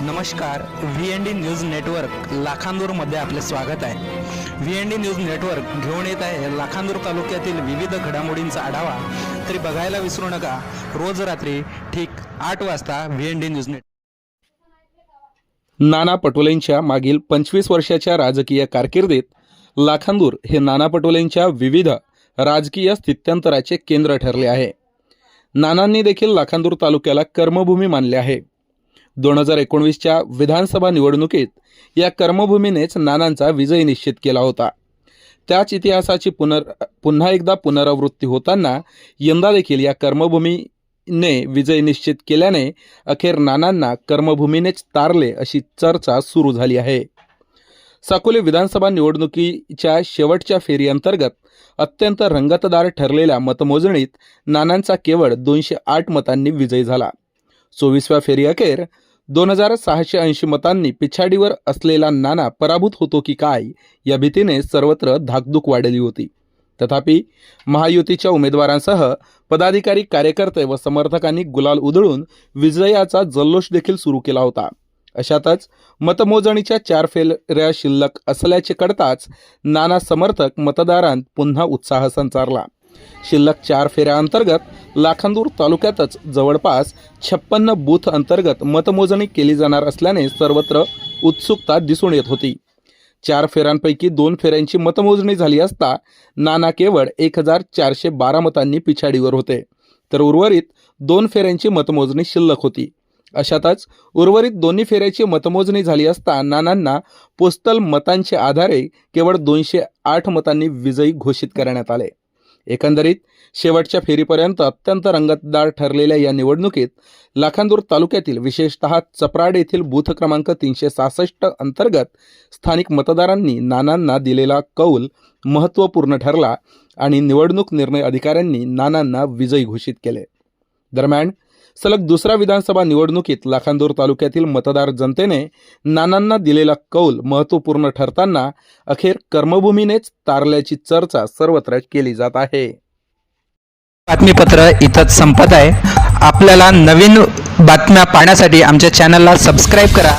नमस्कार V N D news network लाखांदूरमध्ये आपले स्वागत आहे. V N D news network घेऊन येत आहे लाखांदूर तालुक्यातील विविध घडामोडींचा आढावा. तरी बघायला विसरू नका रोज रात्री ठीक आठ वाजता V N D news net Nana पटोलेंच्या मागील पंचवीस वर्षाच्या राजकीय कारकिर्दीत लाखांदूर हे नाना पटोलेंच्या विविध राजकीय स्थित्यंतराचे केंद्र ठरले आहे. नानांनी देखील लाखांदूर तालुक्याला कर्मभूमी मानले आहे. दोन हजार एकोणवीसच्या विधानसभा निवडणुकीत या कर्मभूमीनेच नानांचा विजय निश्चित केला होता. त्याच इतिहासाची पुनर पुन्हा एकदा पुनरावृत्ती होताना यंदा देखील या कर्मभूमीने विजय निश्चित केल्याने अखेर नानांना कर्मभूमीनेच तारले अशी चर्चा सुरू झाली आहे. साकोली विधानसभा निवडणुकीच्या शेवटच्या फेरीअंतर्गत अत्यंत रंगतदार ठरलेल्या मतमोजणीत नानांचा केवळ दोनशे आठ मतांनी विजय झाला. चोवीसव्या फेरीअखेर दोन हजार सहाशे ऐंशी मतांनी पिछाडीवर असलेला नाना पराभूत होतो की काय या भीतीने सर्वत्र धाकधूक वाढली होती. तथापि महायुतीच्या उमेदवारांसह पदाधिकारी कार्यकर्ते व समर्थकांनी गुलाल उधळून विजयाचा जल्लोष देखील सुरू केला होता. अशातच मतमोजणीच्या चार फेऱ्या शिल्लक असल्याचे कळताच नाना समर्थक मतदारांत पुन्हा उत्साह संचारला. शिल्लक चार फेऱ्याअंतर्गत लाखांदूर तालुक्यातच जवळपास छप्पन्न बूथ अंतर्गत मतमोजणी केली जाणार असल्याने सर्वत्र उत्सुकता दिसून येत होती. चार फेऱ्यांपैकी दोन फेऱ्यांची मतमोजणी झाली असता नाना केवळ एक हजार चारशे बारा मतांनी पिछाडीवर होते. तर उर्वरित दोन फेऱ्यांची मतमोजणी शिल्लक होती. अशातच उर्वरित दोन्ही फेऱ्याची मतमोजणी झाली असता नानांना पोस्टल मतांच्या आधारे केवळ दोनशे आठ मतांनी विजयी घोषित करण्यात आले. एकंदरीत शेवटच्या फेरीपर्यंत अत्यंत रंगतदार ठरलेल्या या निवडणुकीत लाखांदूर तालुक्यातील विशेषतः चपराड येथील बूथ क्रमांक तीनशे सहासष्ट अंतर्गत स्थानिक मतदारांनी नानांना दिलेला कौल महत्त्वपूर्ण ठरला आणि निवडणूक निर्णय अधिकाऱ्यांनी नानांना विजयी घोषित केले. दरम्यान सलग दुसऱ्या विधानसभा निवडणुकीत लाखांदूर तालुक्यातील मतदार जनतेने नानांना दिलेला कौल महत्त्वपूर्ण ठरताना अखेर कर्मभूमीनेच तारल्याची चर्चा सर्वत्र केली जात आहे. बातमीपत्र इथंच संपत आहे. आपल्याला नवीन बातम्या पाहण्यासाठी आमच्या चॅनलला सबस्क्राईब करा.